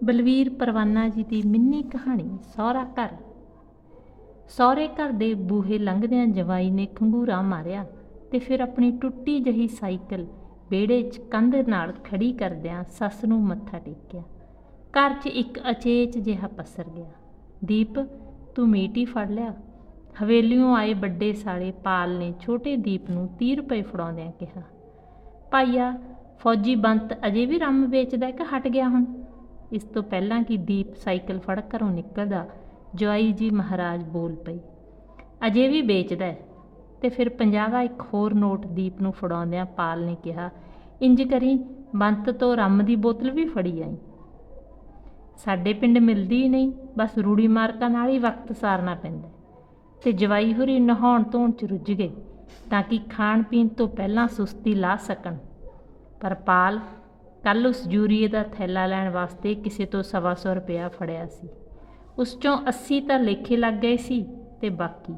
ਬਲਵੀਰ ਪਰਵਾਨਾ ਜੀ ਦੀ ਮਿੰਨੀ ਕਹਾਣੀ, ਸਹੁਰਾ ਘਰ। ਸਹੁਰੇ ਘਰ ਦੇ ਬੂਹੇ ਲੰਘਦਿਆਂ ਜਵਾਈ ਨੇ ਖੰਗੂਰਾ ਮਾਰਿਆ ਤੇ ਫਿਰ ਆਪਣੀ ਟੁੱਟੀ ਜਹੀ ਸਾਈਕਲ ਵਿਹੜੇ 'ਚ ਕੰਧ ਨਾਲ ਖੜੀ ਕਰਦਿਆਂ ਸੱਸ ਨੂੰ ਮੱਥਾ ਟੇਕਿਆ। ਘਰ 'ਚ ਇੱਕ ਅਚੇਚ ਜਿਹਾ ਪਸਰ ਗਿਆ। ਦੀਪ, ਤੂੰ ਮੀਟ ਹੀ ਫੜ ਲਿਆ। ਹਵੇਲੀਓਂ ਆਏ ਵੱਡੇ ਸਾਲੇ ਪਾਲ ਨੇ ਛੋਟੇ ਦੀਪ ਨੂੰ 30 ਰੁਪਏ ਫੜਾਉਂਦਿਆਂ ਕਿਹਾ, ਭਾਈਆ, ਫੌਜੀ ਬੰਤ ਅਜੇ ਵੀ ਰੰਮ ਵੇਚਦਾ ਕਿ ਹਟ ਗਿਆ ਹੁਣ? ਇਸ ਤੋਂ ਪਹਿਲਾਂ ਕਿ ਦੀਪ ਸਾਈਕਲ ਫੜ ਘਰੋਂ ਨਿਕਲਦਾ, ਜਵਾਈ ਜੀ ਮਹਾਰਾਜ ਬੋਲ ਪਈ, ਅਜੇ ਵੀ ਵੇਚਦਾ ਤੇ ਫਿਰ 50 ਦਾ ਇੱਕ ਹੋਰ ਨੋਟ ਦੀਪ ਨੂੰ ਫੜਾਉਂਦਿਆਂ ਪਾਲ ਨੇ ਕਿਹਾ, ਇੰਜ ਕਰੀ, ਬੰਤ ਤੋਂ ਰੰਮ ਦੀ ਬੋਤਲ ਵੀ ਫੜੀ ਆਈ? ਸਾਡੇ ਪਿੰਡ ਮਿਲਦੀ ਹੀ ਨਹੀਂ, ਬਸ ਰੂੜੀ ਮਾਰਕਾਂ ਨਾਲ ਹੀ ਵਕਤ ਸਾਰਨਾ ਪੈਂਦਾ ਤੇ ਜਵਾਈ ਹੋਰੀ ਨਹਾਉਣ ਧੋਣ ਚ ਰੁੱਝ ਗਏ ਤਾਂ ਕਿ ਖਾਣ ਪੀਣ ਤੋਂ ਪਹਿਲਾਂ ਸੁਸਤੀ ਲਾ ਸਕਣ। ਪਰ ਪਾਲ ਕੱਲ ਉਸ ਜੂਰੀਏ ਦਾ ਥੈਲਾ ਲੈਣ ਵਾਸਤੇ ਕਿਸੇ ਤੋਂ ਸਵਾ ਸੌ ਰੁਪਇਆ ਫੜਿਆ ਸੀ। ਉਸ ਚੋਂ 80 ਤਾਂ ਲੇਖੇ ਲੱਗ ਗਏ ਸੀ ਤੇ ਬਾਕੀ।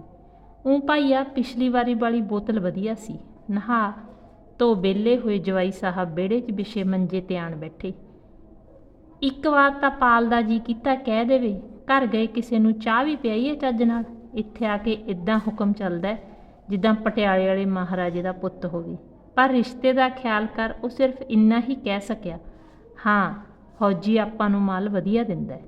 ਉਹ ਭਾਈਆ ਪਿਛਲੀ ਵਾਰੀ ਵਾਲੀ ਬੋਤਲ ਵਧੀਆ ਸੀ। ਨਹਾ ਤੋਂ ਬੇਲੇ ਹੋਏ ਜਵਾਈ ਸਾਹਿਬ ਵਿਹੜੇ 'ਚ ਵਿਛੇ ਮੰਜੇ ਤੇ ਆਣ ਬੈਠੇ। ਇੱਕ ਵਾਰ ਤਾਂ ਪਾਲ ਦਾ ਜੀ ਕੀਤਾ ਕਹਿ ਦੇਵੇ, ਘਰ ਗਏ ਕਿਸੇ ਨੂੰ ਚਾਹ ਵੀ ਪਿਆਈਏ ਚੱਜ ਨਾਲ? ਇੱਥੇ ਆ ਕੇ ਇਦਾਂ ਹੁਕਮ ਚੱਲਦਾ ਜਿੱਦਾਂ ਪਟਿਆਲੇ ਵਾਲੇ ਮਹਾਰਾਜੇ ਦਾ ਪੁੱਤ ਹੋਵੇ। ਪਰ ਰਿਸ਼ਤੇ ਦਾ ਖਿਆਲ ਕਰ ਉਹ ਸਿਰਫ ਇੰਨਾ ਹੀ ਕਹਿ ਸਕਿਆ, ਹਾਂ, ਫੌਜੀ ਆਪਾਂ ਨੂੰ ਮਾਲ ਵਧੀਆ ਦਿੰਦਾ ਹੈ।